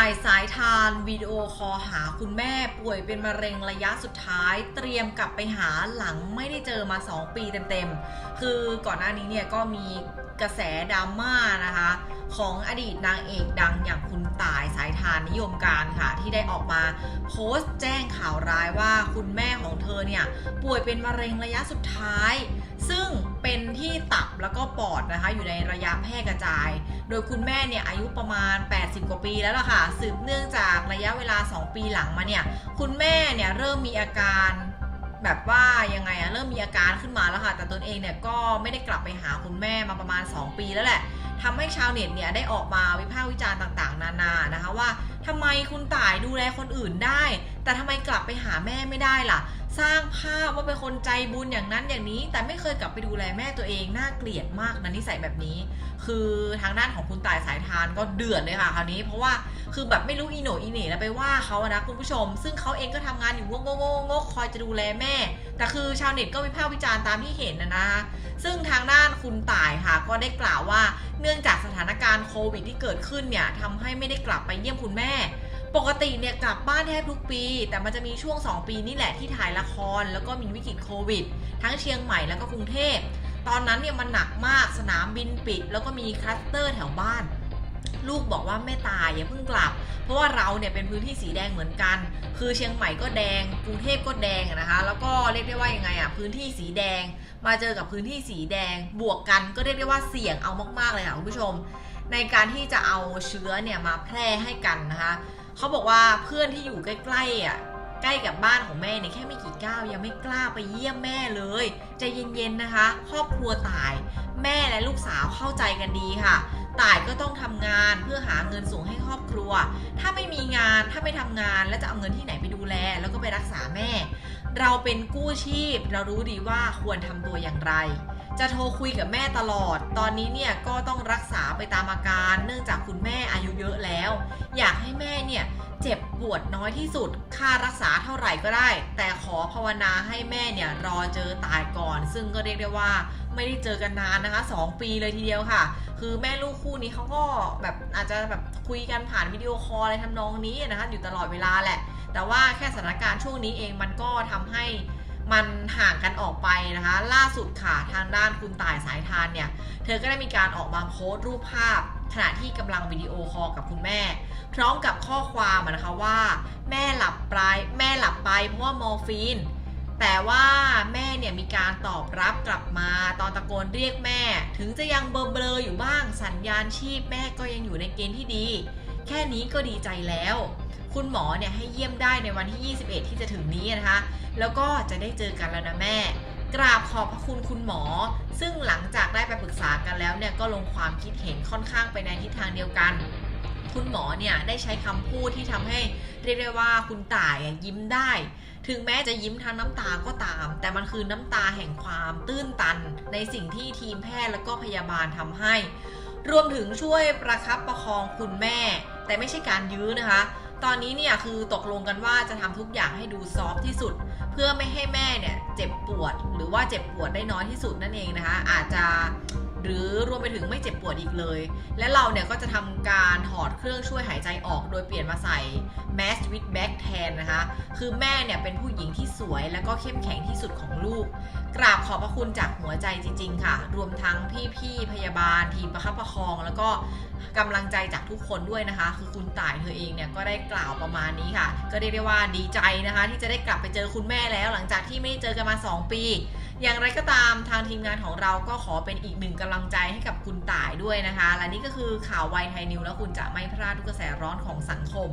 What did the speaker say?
ายสายทานวิดีโอคอลหาคุณแม่ป่วยเป็นมะเร็งระยะสุดท้าย เตรียมกลับไปหาหลังไม่ได้เจอมา 2 ปีเต็มๆ คือก่อนหน้านี้เนี่ยก็มีกระแสดราม่านะคะ ของอดีตนางเอกดังอย่างคุณต่ายสายทานนิยมการค่ะ ที่ได้ออกมาโพสต์แจ้งข่าวร้ายว่าคุณแม่ของเธอเนี่ยป่วยเป็นมะเร็งระยะสุดท้าย ซึ่งเป็นที่ตับแล้วก็ปอดนะคะ อยู่ในระยะแพร่กระจาย โดยคุณแม่เนี่ยอายุประมาณ 80 กว่าปีแล้วล่ะค่ะ สืบเนื่องจากระยะเวลา 2 ปีหลังมาเนี่ย คุณแม่เนี่ยเริ่มมีอาการแบบว่ายังไงอะเริ่มมีอาการขึ้นมาแล้วค่ะ แต่ตนเองเนี่ยก็ไม่ได้กลับไปหาคุณแม่มาประมาณ 2 ปีแล้วแหละทำให้ชาวเน็ตเนี่ยได้ออกมาวิพากษ์วิจารณ์ต่างๆ นานานะคะว่าทำไมคุณต่ายดูแลคนอื่นได้ แต่ทำไมกลับไปหาแม่ไม่ได้ล่ะ สร้างภาพว่าเป็นคนใจบุญอย่างนั้นอย่างนี้ แต่ไม่เคยกลับไปดูแลแม่ตัวเองน่าเกลียดมากนะนิสัยแบบนี้ คือทางด้านของคุณตายสายทานก็เดือดเลยค่ะคราวนี้ เพราะว่าคือแบบไม่รู้อีโหนอีเหน่แล้วไปว่าเขาอะนะคุณผู้ชม ซึ่งเขาเองก็ทำงานอยู่งกงกงกคอยจะดูแลแม่ แต่คือชาวเน็ตก็วิพากษ์วิจารณ์ตามที่เห็นนะนะคะซึ่งทางด้านคุณต่ายค่ะ ก็ได้กล่าวว่า เนื่องจากสถานการณ์โควิดที่เกิดขึ้นเนี่ยทำให้ไม่ได้กลับไปเยี่ยมคุณแม่ ปกติเนี่ยกลับบ้านแทบทุกปี แต่มันจะมีช่วง 2 ปีนี่แหละที่ถ่ายละคร แล้วก็มีวิกฤตโควิด ทั้งเชียงใหม่แล้วก็กรุงเทพ ตอนนั้นเนี่ยมันหนักมากสนามบินปิด แล้วก็มีคลัสเตอร์แถวบ้าน ลูกบอกว่าแม่ตายอย่าเพิ่งกลับ เพราะว่าเราเนี่ยเป็นพื้นที่สีแดงเหมือนกัน คือเชียงใหม่ก็แดง กรุงเทพก็แดงนะคะ แล้วก็เรียกได้ว่ายังไงอะพื้นที่สีแดง มาเจอกับพื้นที่สีแดง บวกกันก็เรียกได้ว่าเสี่ยงเอามากๆเลยค่ะคุณผู้ชม ในการที่จะเอาเชื้อเนี่ยมาแพร่ให้กันนะคะ เขาบอกว่าเพื่อนที่อยู่ใกล้ๆอะใกล้กับบ้านของแม่เนี่ยแค่ไม่กี่ก้าวยังไม่กล้าไปเยี่ยมแม่เลยใจเย็นๆนะคะ ครอบครัวตาย แม่และลูกสาวเข้าใจกันดีค่ะตายก็ต้องทำงานเพื่อหาเงินส่งให้ครอบครัว ถ้าไม่มีงานถ้าไม่ทำงานแล้วจะเอาเงินที่ไหนไปดูแล แล้วก็ไปรักษาแม่ เราเป็นกู้ชีพ เรารู้ดีว่าควรทำตัวอย่างไร จะโทรคุยกับแม่ตลอด ตอนนี้เนี่ยก็ต้องรักษาไปตามอาการ เนื่องจาก อยากให้แม่เนี่ยเจ็บปวดน้อยที่สุด ค่ารักษาเท่าไหร่ก็ได้ แต่ขอภาวนาให้แม่เนี่ยรอเจอตายก่อน ซึ่งก็เรียกได้ว่าไม่ได้เจอกันนานนะคะ 2 ปีเลยทีเดียวค่ะ คือแม่ลูกคู่นี้เขาก็แบบอาจจะแบบคุยกันผ่านวิดีโอคอลอะไรทำนองนี้นะคะอยู่ตลอดเวลาแหละ แต่ว่าแค่สถานการณ์ช่วงนี้เองมันก็ทำให้มันห่างกันออกไปนะคะ ล่าสุดค่ะทางด้านคุณต่ายสายทานเนี่ย เธอก็ได้มีการออกมาโพสต์รูปภาพ ขณะที่กำลังวิดีโอคอลกับคุณแม่ พร้อมกับข้อความนะคะว่า แม่หลับไปแม่หลับไปเพราะว่ามอร์ฟีน แต่ว่าแม่เนี่ยมีการตอบรับกลับมาตอนตะโกนเรียกแม่ ถึงจะยังเบลอๆอยู่บ้างสัญญาณชีพแม่ก็ยังอยู่ในเกณฑ์ที่ดี แค่นี้ก็ดีใจแล้ว คุณหมอเนี่ยให้เยี่ยมได้ในวันที่ 21 ที่จะถึงนี้นะคะ แล้วก็จะได้เจอกันแล้วนะแม่ กราบขอบพระคุณคุณหมอ ซึ่งหลังจากได้ไปปรึกษากันแล้วเนี่ยก็ลงความคิดเห็นค่อนข้างไปในทิศทางเดียวกัน คุณหมอเนี่ยได้ใช้คำพูดที่ทำให้เรียกได้ว่าคุณต่ายยิ้มได้ ถึงแม้จะยิ้มทางน้ำตาก็ตาม แต่มันคือน้ำตาแห่งความตื้นตัน ในสิ่งที่ทีมแพทย์และก็พยาบาลทำให้ รวมถึงช่วยประคับประคองคุณแม่ แต่ไม่ใช่การยื้อนะคะ ตอนนี้เนี่ยคือตกลงกันว่าจะทำทุกอย่างให้ดูซอฟที่สุด เพื่อไม่ให้แม่เนี่ยเจ็บปวดหรือว่าเจ็บปวดได้น้อยที่สุดนั่นเองนะคะ อาจจะ หรือรวมไปถึงไม่เจ็บปวดอีกเลย และเราเนี่ยก็จะทำการถอดเครื่องช่วยหายใจออก โดยเปลี่ยนมาใส่ Mask with Back แทนนะคะ คือแม่เนี่ยเป็นผู้หญิงที่สวยและก็เข้มแข็งที่สุดของลูก กราบขอบพระคุณจากหัวใจจริง ๆ ค่ะ รวมทั้งพี่ๆพยาบาล ทีมประคับประคอง แล้วก็กำลังใจจากทุกคนด้วยนะคะ คือคุณต่ายเธอเองเนี่ยก็ได้กล่าวประมาณนี้ค่ะ ก็เรียกได้ว่าดีใจนะคะ ที่จะได้กลับไปเจอคุณแม่แล้ว หลังจากที่ไม่ได้เจอกันมา 2 ปี อย่างไรก็ตามทางทีมงานของเราก็ขอเป็นอีกหนึ่งกำลังใจให้กับคุณต่ายด้วยนะคะ และนี่ก็คือข่าวไวไทยนิวแล้วคุณจะไม่พลาดทุกกระแสร้อนของสังคม